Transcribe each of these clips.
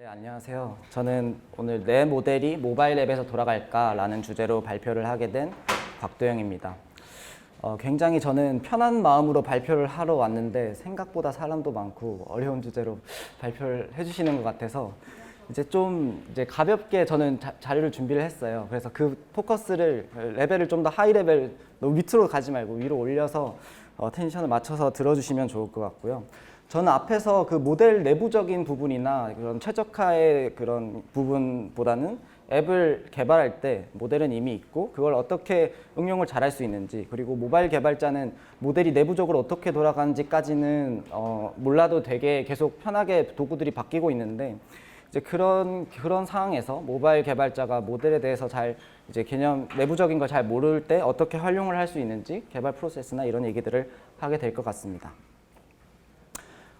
네, 안녕하세요. 저는 오늘 내 모델이 모바일 앱에서 돌아갈까라는 주제로 발표를 하게 된 곽도영입니다. 어, 굉장히 저는 편한 마음으로 발표를 하러 왔는데 생각보다 사람도 많고 어려운 주제로 발표를 해주시는 것 같아서 이제 좀 이제 가볍게 저는 자, 자료를 준비를 했어요. 그래서 그 포커스를 레벨을 좀 더 하이 레벨 너무 밑으로 가지 말고 위로 올려서 어, 텐션을 맞춰서 들어주시면 좋을 것 같고요. 저는 앞에서 그 모델 내부적인 부분이나 그런 최적화의 그런 부분보다는 앱을 개발할 때 모델은 이미 있고 그걸 어떻게 응용을 잘할 수 있는지 그리고 모바일 개발자는 모델이 내부적으로 어떻게 돌아가는지까지는 어, 몰라도 되게 계속 편하게 도구들이 바뀌고 있는데 이제 그런 그런 상황에서 모바일 개발자가 모델에 대해서 잘 이제 개념 내부적인 걸 잘 모를 때 어떻게 활용을 할 수 있는지 개발 프로세스나 이런 얘기들을 하게 될 것 같습니다.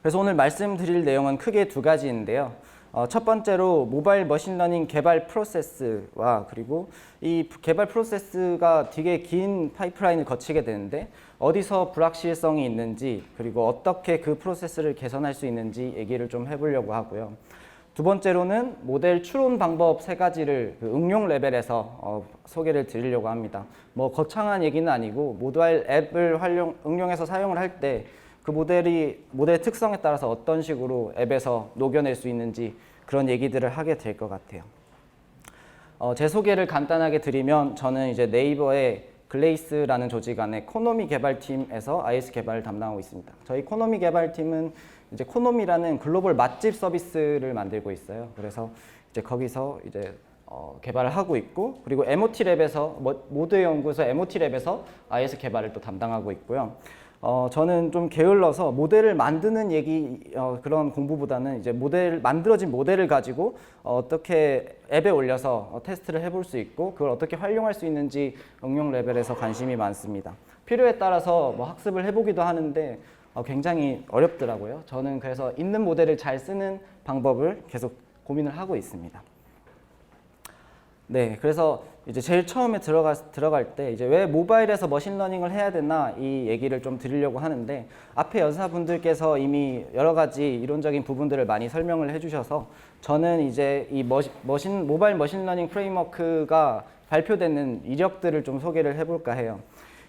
그래서 오늘 말씀드릴 내용은 크게 두 가지인데요. 어, 첫 번째로 모바일 머신러닝 개발 프로세스와 그리고 이 개발 프로세스가 되게 긴 파이프라인을 거치게 되는데 어디서 불확실성이 있는지 그리고 어떻게 그 프로세스를 개선할 수 있는지 얘기를 좀 해보려고 하고요. 두 번째로는 모델 추론 방법 세 가지를 그 응용 레벨에서 어, 소개를 드리려고 합니다. 뭐 거창한 얘기는 아니고 모바일 앱을 활용 응용해서 사용을 할때 그 모델이 모델 특성에 따라서 어떤 식으로 앱에서 녹여낼 수 있는지 그런 얘기들을 하게 될 것 같아요. 어, 제 소개를 간단하게 드리면 저는 이제 네이버의 글레이스라는 조직 안에 코노미 개발팀에서 iOS 개발을 담당하고 있습니다. 저희 코노미 개발팀은 이제 코노미라는 글로벌 맛집 서비스를 만들고 있어요. 그래서 이제 거기서 이제 어, 개발을 하고 있고 그리고 MOT 랩에서 뭐, 모드 연구소 MOT 랩에서 iOS 개발을 또 담당하고 있고요. 어, 저는 좀 게을러서 모델을 만드는 얘기 어, 그런 공부보다는 이제 모델 만들어진 모델을 가지고 어, 어떻게 앱에 올려서 어, 테스트를 해볼 수 있고 그걸 어떻게 활용할 수 있는지 응용 레벨에서 관심이 많습니다. 필요에 따라서 뭐 학습을 해보기도 하는데 어, 굉장히 어렵더라고요. 저는 그래서 있는 모델을 잘 쓰는 방법을 계속 고민을 하고 있습니다. 네, 그래서 이제 제일 처음에 들어가, 들어갈 때 이제 왜 모바일에서 머신러닝을 해야 되나 이 얘기를 좀 드리려고 하는데 앞에 연사분들께서 이미 여러 가지 이론적인 부분들을 많이 설명을 해주셔서 저는 이제 이 머신, 머신 모바일 머신러닝 프레임워크가 발표되는 이력들을 좀 소개를 해볼까 해요.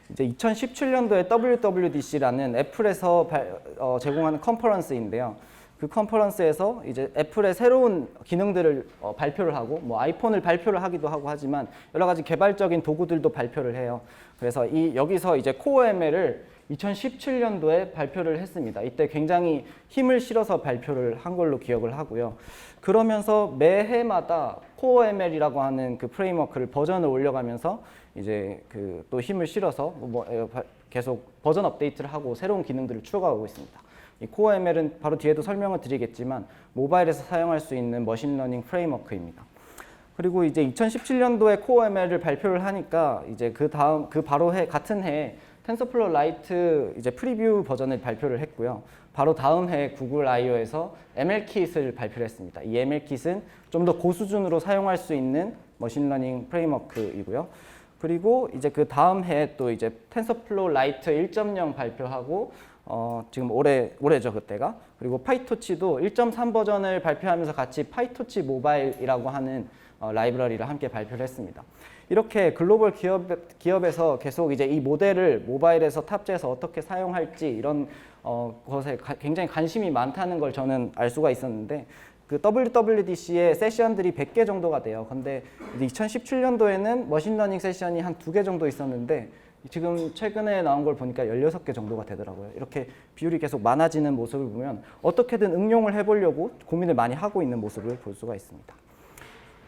이제 2017년도에 WWDC라는 애플에서 발- 어, 제공하는 컨퍼런스인데요. 그 컨퍼런스에서 이제 애플의 새로운 기능들을 어, 발표를 하고 뭐 아이폰을 발표를 하기도 하고 하지만 여러 가지 개발적인 도구들도 발표를 해요. 그래서 이 여기서 이제 코어 ML을 2017년도에 발표를 했습니다. 이때 굉장히 힘을 실어서 발표를 한 걸로 기억을 하고요. 그러면서 매해마다 코어 ML이라고 하는 그 프레임워크를 버전을 올려가면서 이제 그 또 힘을 실어서 뭐 에, 바- 계속 버전 업데이트를 하고 새로운 기능들을 추가하고 있습니다. 이 코어 ML은 바로 뒤에도 설명을 드리겠지만 모바일에서 사용할 수 있는 머신러닝 프레임워크입니다. 그리고 이제 2017년도에 코어 ML을 발표를 하니까 이제 그 다음 그 바로 해 같은 해에 텐서플로우 라이트 이제 프리뷰 버전을 발표를 했고요. 바로 다음 해 구글 I/O에서 ML 킷을 발표를 했습니다. 이 ML 킷은 좀 더 고수준으로 사용할 수 있는 머신러닝 프레임워크이고요. 그리고 이제 그 다음 해에 또 이제 텐서플로우 라이트 1.0 발표하고 어, 지금 올해 올해죠 그때가 그리고 파이토치도 1.3 버전을 발표하면서 같이 파이토치 모바일이라고 하는 어, 라이브러리를 함께 발표를 했습니다. 이렇게 글로벌 기업 기업에서 계속 이제 이 모델을 모바일에서 탑재해서 어떻게 사용할지 이런 어, 것에 가- 굉장히 관심이 많다는 걸 저는 알 수가 있었는데 그 WWDC의 세션들이 100개 정도가 돼요. 근데 2017년도에는 머신러닝 세션이 한 두 개 정도 있었는데 지금 최근에 나온 걸 보니까 16개 정도가 되더라고요. 이렇게 비율이 계속 많아지는 모습을 보면 어떻게든 응용을 해보려고 고민을 많이 하고 있는 모습을 볼 수가 있습니다.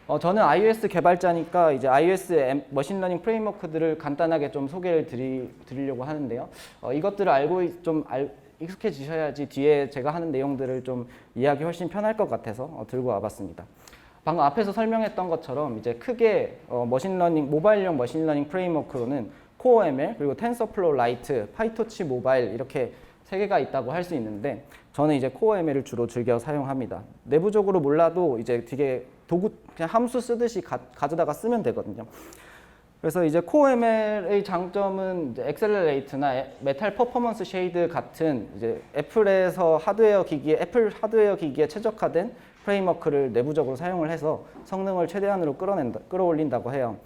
어, 저는 iOS 개발자니까 이제 iOS 엠- 머신러닝 프레임워크들을 간단하게 좀 소개를 드리, 드리려고 하는데요. 어, 이것들을 알고 있- 좀 알, 익숙해지셔야지 뒤에 제가 하는 내용들을 좀 이해하기 훨씬 편할 것 같아서 어, 들고 와봤습니다. 방금 앞에서 설명했던 것처럼 이제 크게 어, 머신러닝 모바일용 머신러닝 프레임워크로는 코어 ML 그리고 텐서플로우 라이트, 파이토치 모바일 이렇게 세 개가 있다고 할 수 있는데 저는 이제 코어 ML을 주로 즐겨 사용합니다. 내부적으로 몰라도 이제 되게 도구 그냥 함수 쓰듯이 가, 가져다가 쓰면 되거든요. 그래서 이제 코어ML의 장점은 이제 엑셀러레이트나 메탈 퍼포먼스 쉐이드 같은 이제 애플에서 하드웨어 기기에 애플 하드웨어 기기에 최적화된 프레임워크를 내부적으로 사용을 해서 성능을 최대한으로 끌어낸다, 끌어올린다고 해요.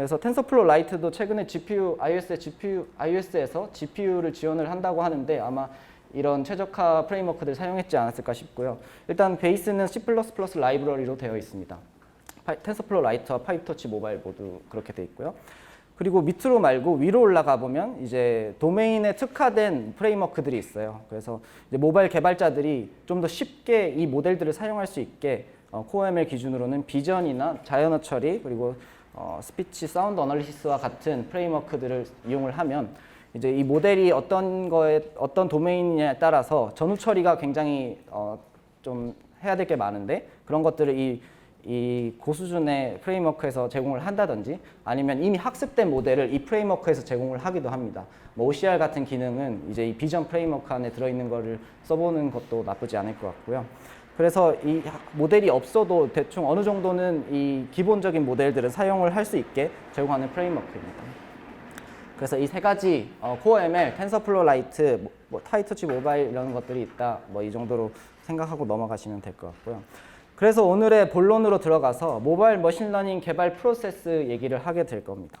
그래서 텐서플로우 라이트도 최근에 GPU iOS의 GPU iOS에서 GPU를 지원을 한다고 하는데 아마 이런 최적화 프레임워크들 사용했지 않았을까 싶고요. 일단 베이스는 C++ 라이브러리로 되어 있습니다. 파이- 텐서플로우 라이트와 파이터치 모바일 모두 그렇게 돼 있고요. 그리고 밑으로 말고 위로 올라가 보면 이제 도메인에 특화된 프레임워크들이 있어요. 그래서 모바일 개발자들이 좀 더 쉽게 이 모델들을 사용할 수 있게 어, 코어ML 기준으로는 비전이나 자연어 처리 그리고 어, 스피치 사운드 어널리시스와 같은 프레임워크들을 이용을 하면 이제 이 모델이 어떤 거에 어떤 도메인에 따라서 전후 처리가 굉장히 어, 좀 해야 될 게 많은데 그런 것들을 이, 이 고수준의 프레임워크에서 제공을 한다든지 아니면 이미 학습된 모델을 이 프레임워크에서 제공을 하기도 합니다. 뭐 OCR 같은 기능은 이제 이 비전 프레임워크 안에 들어있는 거를 써보는 것도 나쁘지 않을 것 같고요. 그래서 이 모델이 없어도 대충 어느 정도는 이 기본적인 모델들을 사용을 할 수 있게 제공하는 프레임워크입니다. 그래서 이 세 가지 어, 코어 ML, 텐서플로우 라이트, 뭐, 뭐 타이터치 모바일 이런 것들이 있다. 뭐 이 정도로 생각하고 넘어가시면 될 것 같고요. 그래서 오늘의 본론으로 들어가서 모바일 머신러닝 개발 프로세스 얘기를 하게 될 겁니다.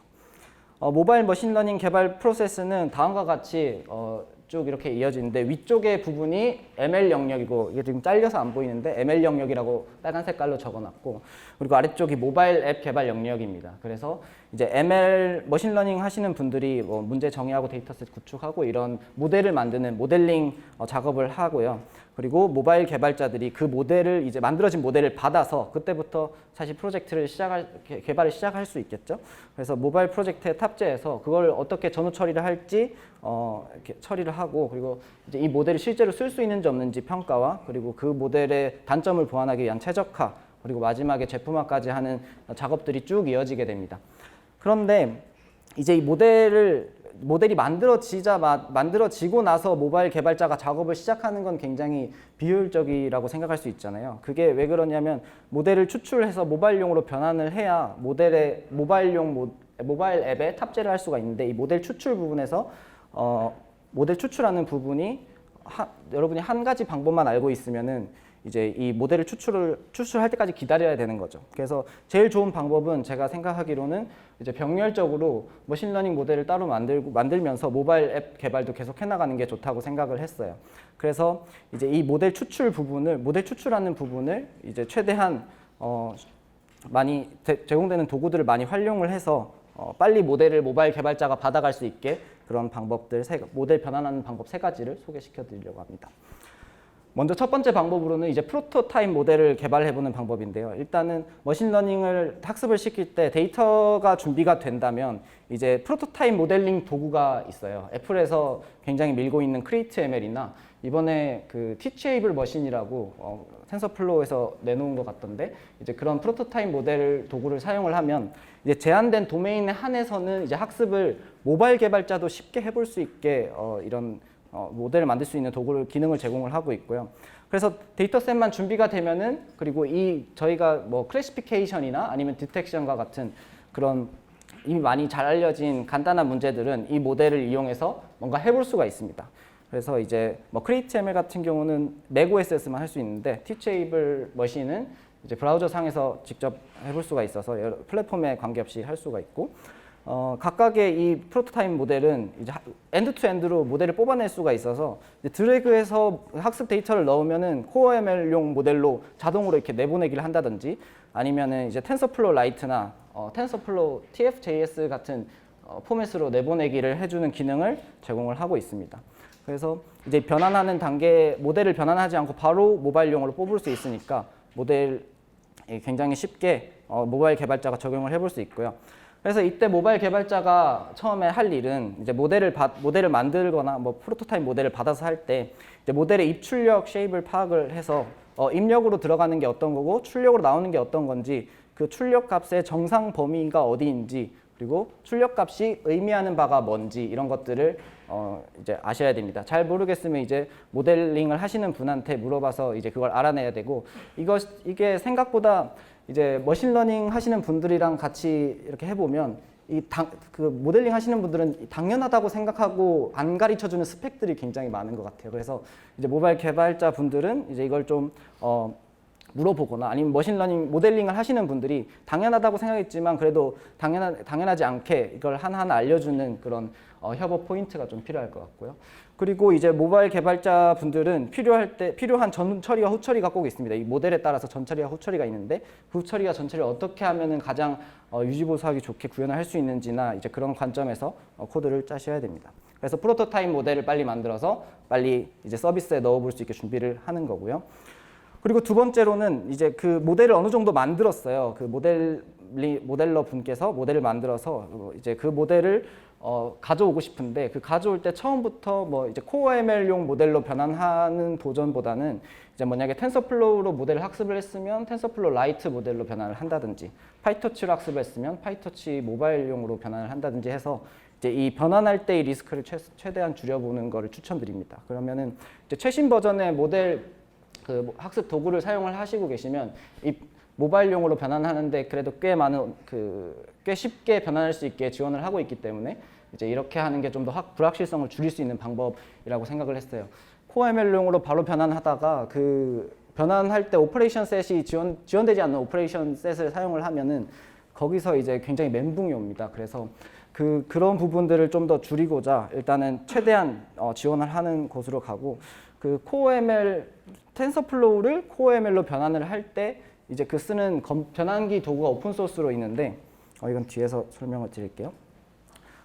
어, 모바일 머신러닝 개발 프로세스는 다음과 같이 어, 쭉 이렇게 이어지는데 위쪽의 부분이 ML 영역이고 이게 지금 잘려서 안 보이는데 ML 영역이라고 빨간 색깔로 적어놨고 그리고 아래쪽이 모바일 앱 개발 영역입니다. 그래서 이제 ML 머신러닝 하시는 분들이 뭐 문제 정의하고 데이터셋 구축하고 이런 모델을 만드는 모델링 어, 작업을 하고요. 그리고 모바일 개발자들이 그 모델을 이제 만들어진 모델을 받아서 그때부터 사실 프로젝트를 시작할 개- 개발을 시작할 수 있겠죠. 그래서 모바일 프로젝트에 탑재해서 그걸 어떻게 전후 처리를 할지 어, 이렇게 처리를 하고 그리고 이제 이 모델을 실제로 쓸 수 있는지 없는지 평가와 그리고 그 모델의 단점을 보완하기 위한 최적화 그리고 마지막에 제품화까지 하는 작업들이 쭉 이어지게 됩니다. 그런데 이제 이 모델을 모델이 만들어지자 마- 만들어지고 나서 모바일 개발자가 작업을 시작하는 건 굉장히 비효율적이라고 생각할 수 있잖아요. 그게 왜 그러냐면 모델을 추출해서 모바일용으로 변환을 해야 모델의 모바일용 모, 모바일 앱에 탑재를 할 수가 있는데 이 모델 추출 부분에서 어, 모델 추출하는 부분이 하, 여러분이 한 가지 방법만 알고 있으면은 이제 이 모델을 추출을 추출할 때까지 기다려야 되는 거죠. 그래서 제일 좋은 방법은 제가 생각하기로는 이제 병렬적으로 머신러닝 모델을 따로 만들고 만들면서 모바일 앱 개발도 계속 해나가는 게 좋다고 생각을 했어요. 그래서 이제 이 모델 추출 부분을 모델 추출하는 부분을 이제 최대한 어, 많이 제- 제공되는 도구들을 많이 활용을 해서 어, 빨리 모델을 모바일 개발자가 받아갈 수 있게 그런 방법들 세, 모델 변환하는 방법 세 가지를 소개시켜 드리려고 합니다. 먼저 첫 번째 방법으로는 이제 프로토타입 모델을 개발해 보는 방법인데요. 일단은 머신러닝을 학습을 시킬 때 데이터가 준비가 된다면 이제 프로토타입 모델링 도구가 있어요. 애플에서 굉장히 밀고 있는 크리에이트 ML이나 이번에 그 티치에이블 머신이라고 어, 텐서플로우에서 내놓은 것 같던데 이제 그런 프로토타입 모델 도구를 사용을 하면 이제 제한된 도메인에 한해서는 이제 학습을 모바일 개발자도 쉽게 해볼 수 있게 어, 이런 어, 모델을 만들 수 있는 도구를 기능을 제공을 하고 있고요. 그래서 데이터셋만 준비가 되면은 그리고 이 저희가 뭐 클래시피케이션이나 아니면 디텍션과 같은 그런 이미 많이 잘 알려진 간단한 문제들은 이 모델을 이용해서 뭔가 해볼 수가 있습니다. 그래서 이제 뭐 크리에이트 ML 같은 경우는 맥OS에서만 할 수 있는데 티체이블 머신은 이제 브라우저 상에서 직접 해볼 수가 있어서 플랫폼에 관계없이 할 수가 있고 어, 각각의 이 프로토타입 모델은 이제 엔드 투 엔드로 모델을 뽑아낼 수가 있어서 드래그해서 학습 데이터를 넣으면은 코어 ML용 모델로 자동으로 이렇게 내보내기를 한다든지 아니면은 이제 텐서플로우 라이트나 어, 텐서플로우 TF-JS 같은 어, 포맷으로 내보내기를 해주는 기능을 제공을 하고 있습니다. 그래서 이제 변환하는 단계 모델을 변환하지 않고 바로 모바일용으로 뽑을 수 있으니까 모델 굉장히 쉽게 어, 모바일 개발자가 적용을 해볼 수 있고요. 그래서 이때 모바일 개발자가 처음에 할 일은 이제 모델을 받, 모델을 만들거나 뭐 프로토타입 모델을 받아서 할 때 이제 모델의 입출력 쉐입을 파악을 해서 어, 입력으로 들어가는 게 어떤 거고 출력으로 나오는 게 어떤 건지 그 출력 값의 정상 범위가 어디인지 그리고 출력 값이 의미하는 바가 뭔지 이런 것들을 어 이제 아셔야 됩니다. 잘 모르겠으면 이제 모델링을 하시는 분한테 물어봐서 이제 그걸 알아내야 되고 이거 이게 생각보다 이제 머신러닝 하시는 분들이랑 같이 이렇게 해보면 이 당, 그 모델링 하시는 분들은 당연하다고 생각하고 안 가르쳐 주는 스펙들이 굉장히 많은 것 같아요. 그래서 이제 모바일 개발자 분들은 이제 이걸 좀 어, 물어보거나 아니면 머신러닝 모델링을 하시는 분들이 당연하다고 생각했지만 그래도 당연하, 당연하지 않게 이걸 하나하나 알려주는 그런 어, 협업 포인트가 좀 필요할 것 같고요. 그리고 이제 모바일 개발자 분들은 필요할 때 필요한 전 처리와 후 처리가 꼭 있습니다. 이 모델에 따라서 전 처리와 후 처리가 있는데 그후 처리와 전 처리를 어떻게 하면은 가장 어, 유지 보수하기 좋게 구현을 할 수 있는지나 이제 그런 관점에서 어, 코드를 짜셔야 됩니다. 그래서 프로토타입 모델을 빨리 만들어서 빨리 이제 서비스에 넣어볼 수 있게 준비를 하는 거고요. 그리고 두 번째로는 이제 그 모델을 어느 정도 만들었어요. 그 모델 모델러 분께서 모델을 만들어서 어, 이제 그 모델을 어, 가져오고 싶은데 그 가져올 때 처음부터 뭐 이제 코어 ML용 모델로 변환하는 도전보다는 이제 만약에 텐서플로우로 모델을 학습을 했으면 텐서플로우 라이트 모델로 변환을 한다든지 파이터치로 학습을 했으면 파이터치 모바일용으로 변환을 한다든지 해서 이제 이 변환할 때의 리스크를 최, 최대한 줄여보는 거를 추천드립니다. 그러면은 이제 최신 버전의 모델 그 학습 도구를 사용을 하시고 계시면 이 모바일용으로 변환하는데 그래도 꽤 많은 그 꽤 쉽게 변환할 수 있게 지원을 하고 있기 때문에 이제 이렇게 하는 게 좀 더 불확실성을 줄일 수 있는 방법이라고 생각을 했어요. 코어 ML용으로 바로 변환하다가 그 변환할 때 오퍼레이션 셋이 지원 지원되지 않는 오퍼레이션 셋을 사용을 하면은 거기서 이제 굉장히 멘붕이 옵니다. 그래서 그 그런 부분들을 좀 더 줄이고자 일단은 최대한 어, 지원을 하는 곳으로 가고 그 코어 ML 텐서플로우를 코어 ML로 변환을 할때 이제 그 쓰는 검- 변환기 도구가 오픈 소스로 있는데 어, 이건 뒤에서 설명을 드릴게요.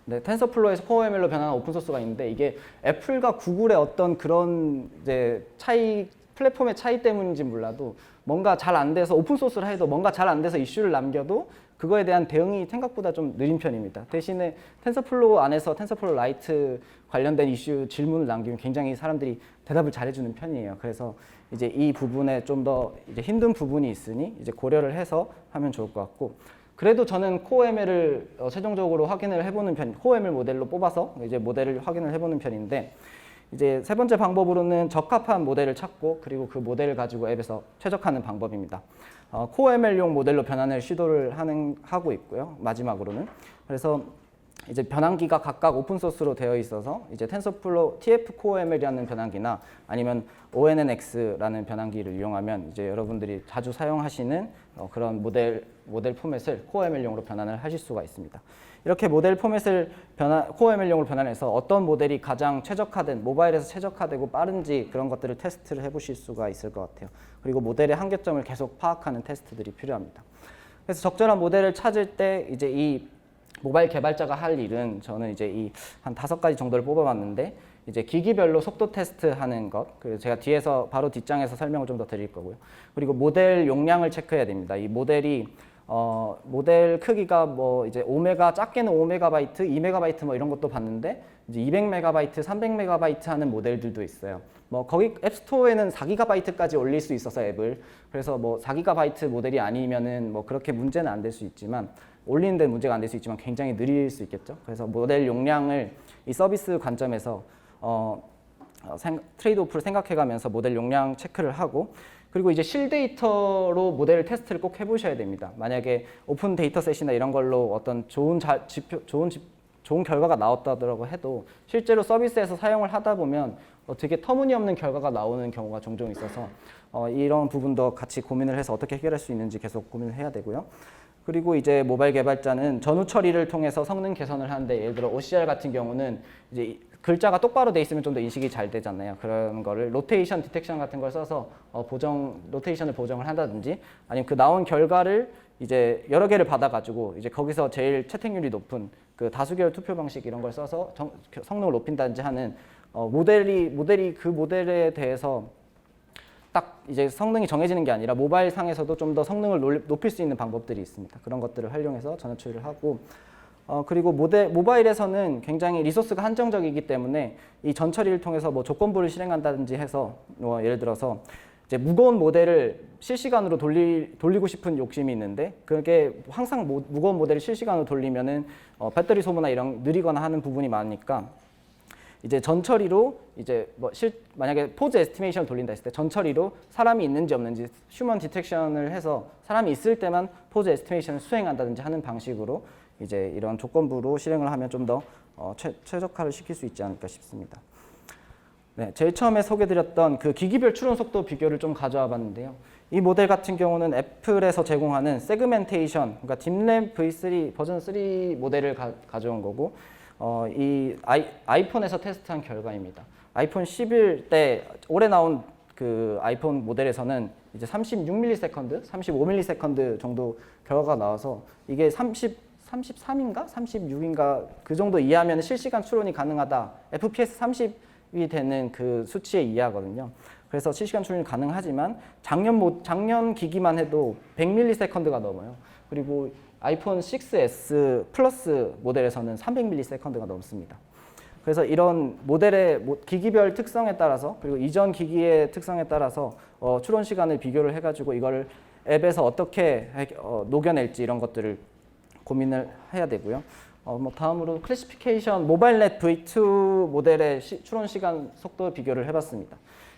네, 텐서플로우에서 코어 ML로 변환한 오픈 소스가 있는데 이게 애플과 구글의 어떤 그런 이제 차이 플랫폼의 차이 때문인지 몰라도 뭔가 잘 안 돼서 오픈 소스를 해도 뭔가 잘 안 돼서 이슈를 남겨도 그거에 대한 대응이 생각보다 좀 느린 편입니다. 대신에 텐서플로우 안에서 텐서플로우 라이트 관련된 이슈 질문을 남기면 굉장히 사람들이 대답을 잘해주는 편이에요. 그래서 이제 이 부분에 좀 더 이제 힘든 부분이 있으니 이제 고려를 해서 하면 좋을 것 같고 그래도 저는 코어ML을 어, 최종적으로 확인을 해보는 편, 코어ML 모델로 뽑아서 이제 모델을 확인을 해보는 편인데 이제 세 번째 방법으로는 적합한 모델을 찾고 그리고 그 모델을 가지고 앱에서 최적화하는 방법입니다. 어, 코어ML용 모델로 변환을 시도를 하는 하고 있고요. 마지막으로는 그래서 이제 변환기가 각각 오픈 소스로 되어 있어서 이제 텐서플로 TF 코어 ML이라는 변환기나 아니면 ONNX라는 변환기를 이용하면 이제 여러분들이 자주 사용하시는 어, 그런 모델 모델 포맷을 코어 ML용으로 변환을 하실 수가 있습니다. 이렇게 모델 포맷을 변환 코어 ML용으로 변환해서 어떤 모델이 가장 최적화된 모바일에서 최적화되고 빠른지 그런 것들을 테스트를 해보실 수가 있을 것 같아요. 그리고 모델의 한계점을 계속 파악하는 테스트들이 필요합니다. 그래서 적절한 모델을 찾을 때 이제 이 모바일 개발자가 할 일은 저는 이제 이 한 다섯 가지 정도를 뽑아봤는데 이제 기기별로 속도 테스트 하는 것 그리고 제가 뒤에서 바로 뒷장에서 설명을 좀 더 드릴 거고요. 그리고 모델 용량을 체크해야 됩니다. 이 모델이 어 모델 크기가 뭐 이제 5메가 작게는 5메가바이트, 2메가바이트 뭐 이런 것도 봤는데 이제 200메가바이트, 300메가바이트 하는 모델들도 있어요. 뭐 거기 앱스토어에는 4기가바이트까지 올릴 수 있어서 앱을 그래서 뭐 4기가바이트 모델이 아니면은 뭐 그렇게 문제는 안 될 수 있지만 올리는 데 문제가 안 될 수 있지만 굉장히 느릴 수 있겠죠. 그래서 모델 용량을 이 서비스 관점에서 어, 어, 생, 트레이드 오프를 생각해가면서 모델 용량 체크를 하고 그리고 이제 실 데이터로 모델 테스트를 꼭 해보셔야 됩니다. 만약에 오픈 데이터셋이나 이런 걸로 어떤 좋은 자, 지표, 좋은 지, 좋은 결과가 나왔다더라고 해도 실제로 서비스에서 사용을 하다 보면 어, 되게 터무니없는 결과가 나오는 경우가 종종 있어서 어, 이런 부분도 같이 고민을 해서 어떻게 해결할 수 있는지 계속 고민을 해야 되고요. 그리고 이제 모바일 개발자는 전후 처리를 통해서 성능 개선을 하는데 예를 들어 OCR 같은 경우는 이제 이 글자가 똑바로 돼 있으면 좀 더 인식이 잘 되잖아요. 그런 거를 로테이션 디텍션 같은 걸 써서 어, 보정 로테이션을 보정을 한다든지 아니면 그 나온 결과를 이제 여러 개를 받아가지고 이제 거기서 제일 채택률이 높은 그 다수결 투표 방식 이런 걸 써서 정, 성능을 높인다든지 하는 어, 모델이 모델이 그 모델에 대해서 딱 이제 성능이 정해지는 게 아니라 모바일 상에서도 좀 더 성능을 놀- 높일 수 있는 방법들이 있습니다. 그런 것들을 활용해서 전화 처리를 하고 어, 그리고 모델, 모바일에서는 굉장히 리소스가 한정적이기 때문에 이 전처리를 통해서 뭐 조건부를 실행한다든지 해서 뭐 예를 들어서 이제 무거운 모델을 실시간으로 돌리, 돌리고 싶은 욕심이 있는데 그게 항상 모, 무거운 모델을 실시간으로 돌리면은 어, 배터리 소모나 이런 느리거나 하는 부분이 많으니까 이제 전처리로 이제 뭐 실, 만약에 포즈 에스티메이션을 돌린다 했을 때 전처리로 사람이 있는지 없는지 휴먼 디텍션을 해서 사람이 있을 때만 포즈 에스티메이션을 수행한다든지 하는 방식으로 이제 이런 조건부로 실행을 하면 좀더 어, 최, 최적화를 시킬 수 있지 않을까 싶습니다. 네, 제일 처음에 소개드렸던 그 기기별 추론 속도 비교를 좀 가져와 봤는데요. 이 모델 같은 경우는 애플에서 제공하는 세그멘테이션, 그러니까 딥램 V3 버전 3 모델을 가, 가져온 거고, 어, 이 아이, 아이폰에서 테스트한 결과입니다. 아이폰 11 때 올해 나온 그 아이폰 모델에서는 이제 36ms, 35ms 정도 결과가 나와서 이게 30 33인가 36인가 그 정도 이하면 실시간 추론이 가능하다. FPS 30이 되는 그 수치에 이하거든요. 그래서 실시간 추론이 가능하지만 작년 모, 작년 기기만 해도 100ms가 넘어요. 그리고 아이폰 6s 플러스 모델에서는 300ms가 넘습니다. 그래서 이런 모델의 모- 기기별 특성에 따라서 그리고 이전 기기의 특성에 따라서 어, 추론 시간을 비교를 해가지고 이걸 앱에서 어떻게 해- 어, 녹여낼지 이런 것들을 고민을 해야 되고요. 어, 뭐 다음으로 클래시피케이션 모바일넷 V2 모델의 시- 추론 시간 속도 비교를 해봤습니다.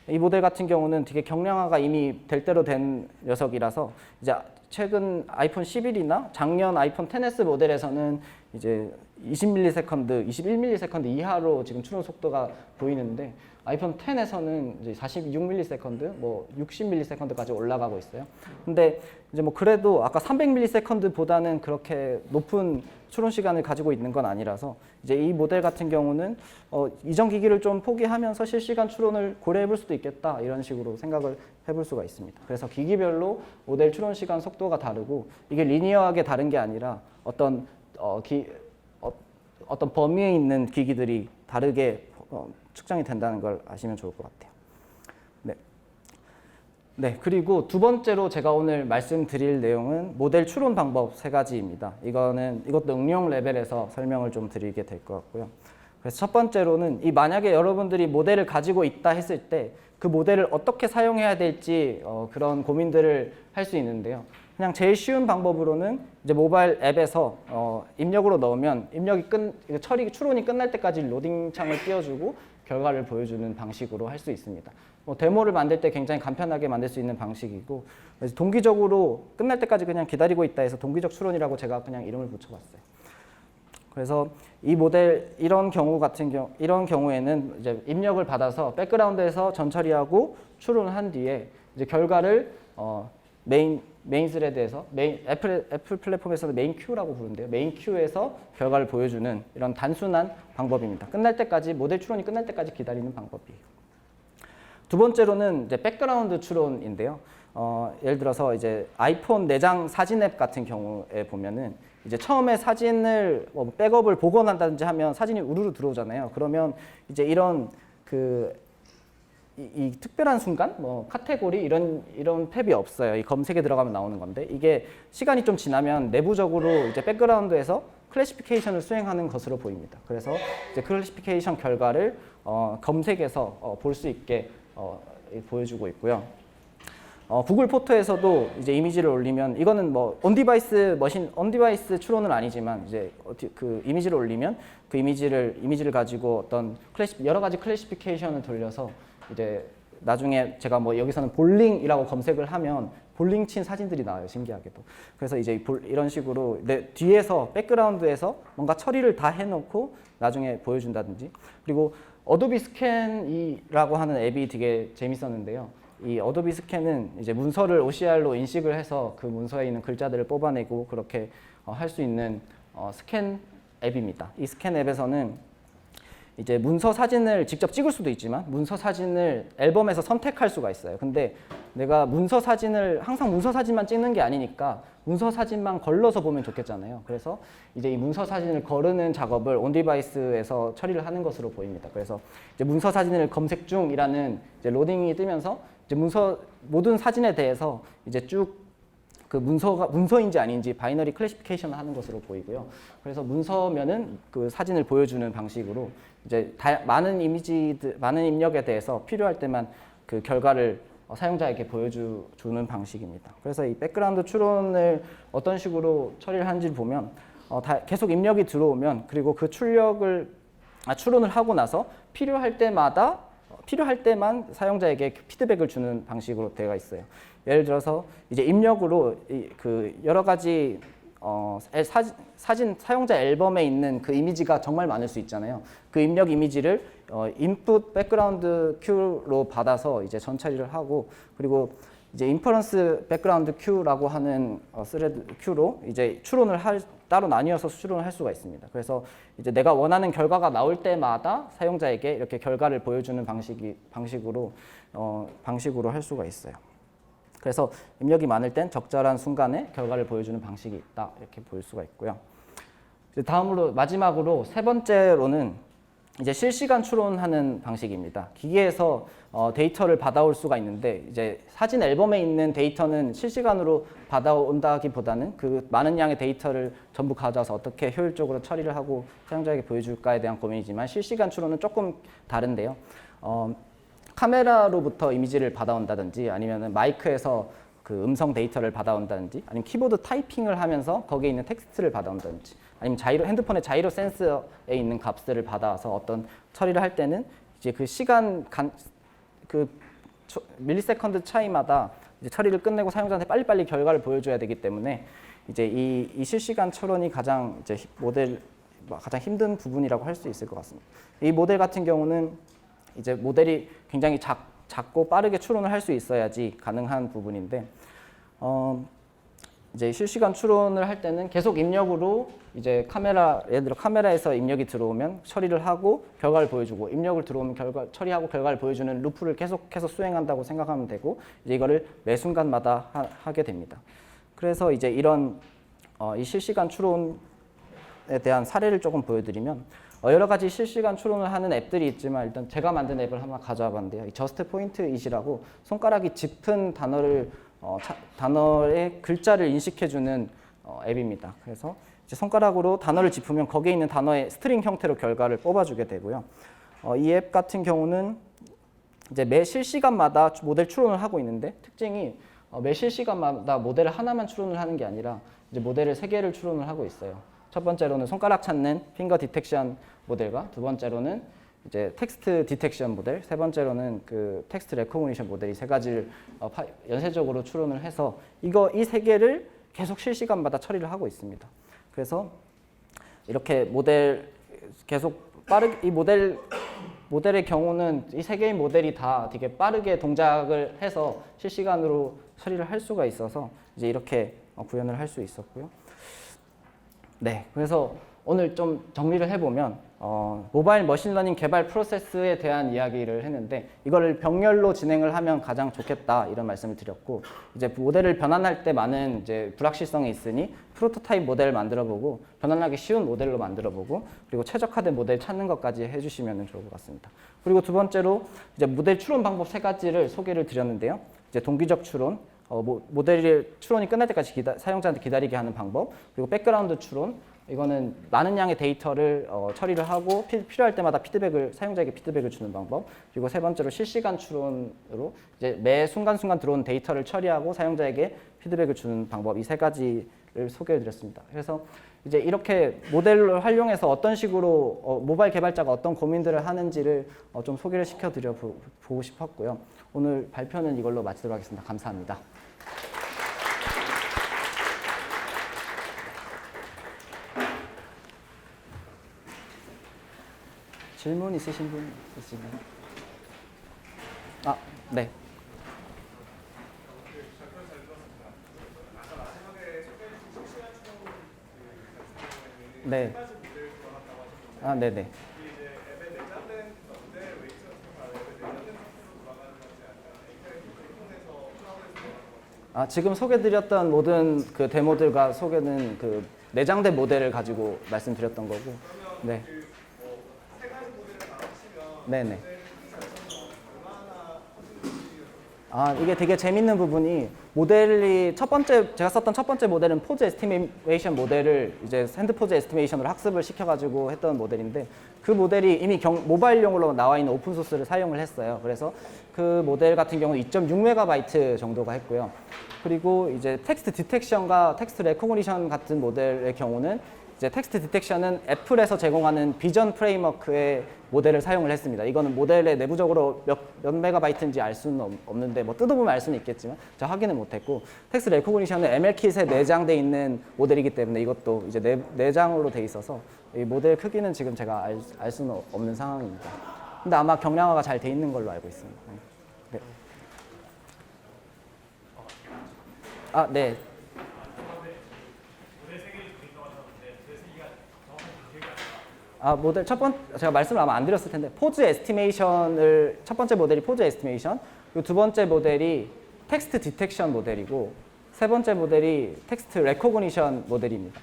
이 모델 같은 경우는 되게 경량화가 이미 될 대로 된 녀석이라서 이제 최근 아이폰 11이나 작년 아이폰 10s 모델에서는 이제 20ms, 21ms 이하로 지금 추론 속도가 보이는데 아이폰 10에서는 이제 46ms, 뭐 60ms까지 올라가고 있어요. 근데 이제 뭐 그래도 아까 300ms보다는 그렇게 높은 추론 시간을 가지고 있는 건 아니라서 이제 이 모델 같은 경우는 어, 이전 기기를 좀 포기하면서 실시간 추론을 고려해 볼 수도 있겠다 이런 식으로 생각을 해볼 수가 있습니다. 그래서 기기별로 모델 추론 시간 속도가 다르고 이게 리니어하게 다른 게 아니라 어떤 어, 기, 어, 어떤 범위에 있는 기기들이 다르게 어, 측정이 된다는 걸 아시면 좋을 것 같아요. 네. 네, 그리고 두 번째로 제가 오늘 말씀드릴 내용은 모델 추론 방법 세 가지입니다. 이거는 이것도 응용 레벨에서 설명을 좀 드리게 될 것 같고요. 그래서 첫 번째로는 이 만약에 여러분들이 모델을 가지고 있다 했을 때 그 모델을 어떻게 사용해야 될지 어, 그런 고민들을 할 수 있는데요. 그냥 제일 쉬운 방법으로는 이제 모바일 앱에서 어, 입력으로 넣으면 입력이 끝 처리 추론이 끝날 때까지 로딩 창을 띄워주고 결과를 보여주는 방식으로 할 수 있습니다. 뭐 데모를 만들 때 굉장히 간편하게 만들 수 있는 방식이고 그래서 동기적으로 끝날 때까지 그냥 기다리고 있다 해서 동기적 추론이라고 제가 그냥 이름을 붙여봤어요. 그래서 이 모델 이런 경우 같은 경우 이런 경우에는 이제 입력을 받아서 백그라운드에서 전 처리하고 추론을 한 뒤에 이제 결과를 어, 메인 메인 스레드에서 메인 애플 애플 플랫폼에서는 메인 큐라고 부르는데요. 메인 큐에서 결과를 보여주는 이런 단순한 방법입니다. 끝날 때까지 모델 추론이 끝날 때까지 기다리는 방법이에요. 두 번째로는 이제 백그라운드 추론인데요. 어, 예를 들어서 이제 아이폰 내장 사진 앱 같은 경우에 보면은 이제 처음에 사진을 뭐 백업을 복원한다든지 하면 사진이 우르르 들어오잖아요. 그러면 이제 이런 그 이, 이 특별한 순간, 뭐 카테고리 이런 이런 탭이 없어요. 이 검색에 들어가면 나오는 건데 이게 시간이 좀 지나면 내부적으로 이제 백그라운드에서 클래시피케이션을 수행하는 것으로 보입니다. 그래서 이제 클래시피케이션 결과를 어, 검색에서 어, 볼 수 있게 어, 이- 보여주고 있고요. 어, 구글 포토에서도 이제 이미지를 올리면 이거는 뭐 온디바이스 머신 온디바이스 추론은 아니지만 이제 그 이미지를 올리면 그 이미지를 이미지를 가지고 어떤 클래시 여러 가지 클래시피케이션을 돌려서 이제 나중에 제가 뭐 여기서는 볼링이라고 검색을 하면 볼링 친 사진들이 나와요 신기하게도 그래서 이제 이런 식으로 내 뒤에서 백그라운드에서 뭔가 처리를 다 해놓고 나중에 보여준다든지 그리고 어도비 스캔이라고 하는 앱이 되게 재밌었는데요. 이 어도비 스캔은 이제 문서를 OCR로 인식을 해서 그 문서에 있는 글자들을 뽑아내고 그렇게 어, 할수 있는 어, 스캔 앱입니다. 이 스캔 앱에서는 이제 문서 사진을 직접 찍을 수도 있지만 문서 사진을 앨범에서 선택할 수가 있어요. 근데 내가 문서 사진을 항상 문서 사진만 찍는 게 아니니까 문서 사진만 걸러서 보면 좋겠잖아요. 그래서 이제 이 문서 사진을 거르는 작업을 온 디바이스에서 처리를 하는 것으로 보입니다. 그래서 이제 문서 사진을 검색 중이라는 로딩이 뜨면서 이제 문서 모든 사진에 대해서 이제 쭉 그 문서가 문서인지 아닌지 바이너리 클래시피케이션을 하는 것으로 보이고요. 그래서 문서면은 그 사진을 보여주는 방식으로 이제 다, 많은 이미지들 많은 입력에 대해서 필요할 때만 그 결과를 어, 사용자에게 보여주는 방식입니다. 그래서 이 백그라운드 추론을 어떤 식으로 처리를 하는지 보면 어, 다 계속 입력이 들어오면 그리고 그 출력을 아, 추론을 하고 나서 필요할 때마다 어, 필요할 때만 사용자에게 피드백을 주는 방식으로 되어 있어요. 예를 들어서 이제 입력으로 이, 그 여러 가지 어, 에- 사진, 사용자 앨범에 있는 그 이미지가 정말 많을 수 있잖아요. 그 입력 이미지를 어, 인풋 백그라운드 큐로 받아서 이제 전 처리를 하고 그리고 이제 인퍼런스 백그라운드 큐라고 하는 어, 스레드 큐로 이제 추론을 할 따로 나뉘어서 추론을 할 수가 있습니다. 그래서 이제 내가 원하는 결과가 나올 때마다 사용자에게 이렇게 결과를 보여주는 방식이 방식으로 어, 방식으로 할 수가 있어요. 그래서 입력이 많을 땐 적절한 순간에 결과를 보여주는 방식이 있다 이렇게 볼 수가 있고요. 다음으로 마지막으로 세 번째로는 이제 실시간 추론하는 방식입니다. 기계에서 어, 데이터를 받아올 수가 있는데 이제 사진 앨범에 있는 데이터는 실시간으로 받아온다기보다는 그 많은 양의 데이터를 전부 가져와서 어떻게 효율적으로 처리를 하고 사용자에게 보여줄까에 대한 고민이지만 실시간 추론은 조금 다른데요. 어, 카메라로부터 이미지를 받아온다든지 아니면 마이크에서 그 음성 데이터를 받아온다든지 아니면 키보드 타이핑을 하면서 거기에 있는 텍스트를 받아온다든지 아니면 자이로 핸드폰의 자이로 센서에 있는 값들을 받아서 어떤 처리를 할 때는 이제 그 시간 간, 그 초- 밀리세컨드 차이마다 이제 처리를 끝내고 사용자한테 빨리빨리 결과를 보여줘야 되기 때문에 이제 이, 이 실시간 추론이 가장 이제 히- 모델 가장 힘든 부분이라고 할 수 있을 것 같습니다. 이 모델 같은 경우는 이제 모델이 굉장히 작, 작고 빠르게 추론을 할 수 있어야지 가능한 부분인데 어, 이제 실시간 추론을 할 때는 계속 입력으로 이제 카메라 예를 들어 카메라에서 입력이 들어오면 처리를 하고 결과를 보여주고 입력을 들어오면 결과 처리하고 결과를 보여주는 루프를 계속해서 수행한다고 생각하면 되고 이제 이거를 매 순간마다 하, 게 됩니다. 그래서 이제 이런 어, 이 실시간 추론에 대한 사례를 조금 보여드리면 어, 여러 가지 실시간 추론을 하는 앱들이 있지만 일단 제가 만든 앱을 하나 가져와 봤는데요. 이 저스트 포인트 이시라고 손가락이 짚은 단어를 어, 차- 단어의 글자를 인식해주는 어, 앱입니다. 그래서 손가락으로 단어를 짚으면 거기에 있는 단어의 스트링 형태로 결과를 뽑아주게 되고요. 어, 이앱 같은 경우는 이제 매 실시간마다 주- 모델 추론을 하고 있는데 특징이 어, 매 실시간마다 모델을 하나만 추론을 하는 게 아니라 이제 모델을 세 개를 추론을 하고 있어요. 첫 번째로는 손가락 찾는 핑거 디텍션 모델과 두 번째로는 이제 텍스트 디텍션 모델, 세 번째로는 그 텍스트 레코그니션 모델 이 세 가지를 어, 파- 연쇄적으로 추론을 해서 이거 이 세 개를 계속 실시간마다 처리를 하고 있습니다. 그래서 이렇게 모델 계속 빠르게 이 모델 모델의 경우는 이 세 개의 모델이 다 되게 빠르게 동작을 해서 실시간으로 처리를 할 수가 있어서 이제 이렇게 어, 구현을 할 수 있었고요. 네, 그래서 오늘 좀 정리를 해보면 어, 모바일 머신러닝 개발 프로세스에 대한 이야기를 했는데 이거를 병렬로 진행을 하면 가장 좋겠다 이런 말씀을 드렸고 이제 모델을 변환할 때 많은 이제 불확실성이 있으니 프로토타입 모델을 만들어보고 변환하기 쉬운 모델로 만들어보고 그리고 최적화된 모델 찾는 것까지 해주시면 좋을 것 같습니다. 그리고 두 번째로 이제 모델 추론 방법 세 가지를 소개를 드렸는데요. 이제 동기적 추론, 어, 모, 모델이 추론이 끝날 때까지 기다, 사용자한테 기다리게 하는 방법, 그리고 백그라운드 추론, 이거는 많은 양의 데이터를 어, 처리를 하고 피, 필요할 때마다 피드백을 사용자에게 피드백을 주는 방법, 그리고 세 번째로 실시간 추론으로 이제 매 순간순간 들어온 데이터를 처리하고 사용자에게 피드백을 주는 방법 이 세 가지를 소개해드렸습니다. 그래서 이제 이렇게 모델을 활용해서 어떤 식으로 어, 모바일 개발자가 어떤 고민들을 하는지를 어, 좀 소개를 시켜드려 보, 보고 싶었고요. 오늘 발표는 이걸로 마치도록 하겠습니다. 감사합니다. 질문 있으신 분 있으신가요? 아, 네. 네. 아, 네, 네. 아, 지금 소개드렸던 모든 그 데모들과 소개는 그 내장된 모델을 가지고 말씀드렸던 거고. 네. 네네. 아 이게 되게 재밌는 부분이 모델이 첫 번째 제가 썼던 첫 번째 모델은 포즈 에스티메이션 모델을 이제 핸드 포즈 에스티메이션으로 학습을 시켜가지고 했던 모델인데 그 모델이 이미 경, 모바일용으로 나와 있는 오픈 소스를 사용을 했어요. 그래서 그 모델 같은 경우 2.6메가바이트 정도가 했고요. 그리고 이제 텍스트 디텍션과 텍스트 레코그니션 같은 모델의 경우는 이제 텍스트 디텍션은 애플에서 제공하는 비전 프레임워크의 모델을 사용을 했습니다. 이거는 모델의 내부적으로 몇, 몇 메가바이트인지 알 수는 없- 없는데 뭐 뜯어보면 알 수는 있겠지만 제가 확인을 못했고 텍스트 레코그니션은 ML킷에 내장돼 있는 모델이기 때문에 이것도 이제 내, 내장으로 돼 있어서 이 모델 크기는 지금 제가 알, 알 수는 없는 상황입니다. 근데 아마 경량화가 잘 돼 있는 걸로 알고 있습니다. 네. 아, 네. 아 모델 첫 번 제가 말씀을 아마 안 드렸을 텐데 포즈 에스티메이션을 첫 번째 모델이 포즈 에스티메이션 그리고 두 번째 모델이 텍스트 디텍션 모델이고 세 번째 모델이 텍스트 레코그니션 모델입니다.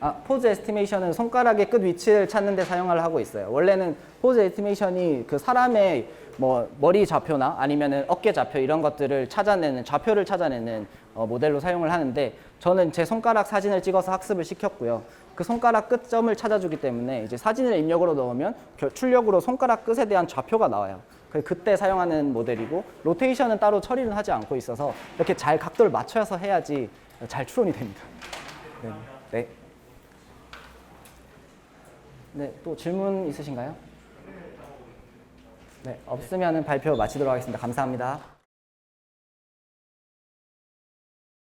아, 포즈 에스티메이션은 손가락의 끝 위치를 찾는 데 사용을 하고 있어요. 원래는 포즈 에스티메이션이 그 사람의 뭐 머리 좌표나 아니면은 어깨 좌표 이런 것들을 찾아내는 좌표를 찾아내는 어, 모델로 사용을 하는데 저는 제 손가락 사진을 찍어서 학습을 시켰고요. 그 손가락 끝점을 찾아주기 때문에 이제 사진을 입력으로 넣으면 결- 출력으로 손가락 끝에 대한 좌표가 나와요. 그- 그때 사용하는 모델이고 로테이션은 따로 처리는 하지 않고 있어서 이렇게 잘 각도를 맞춰서 해야지 잘 추론이 됩니다. 네. 네. 네, 또 질문 있으신가요? 네, 없으면 발표 마치도록 하겠습니다. 감사합니다.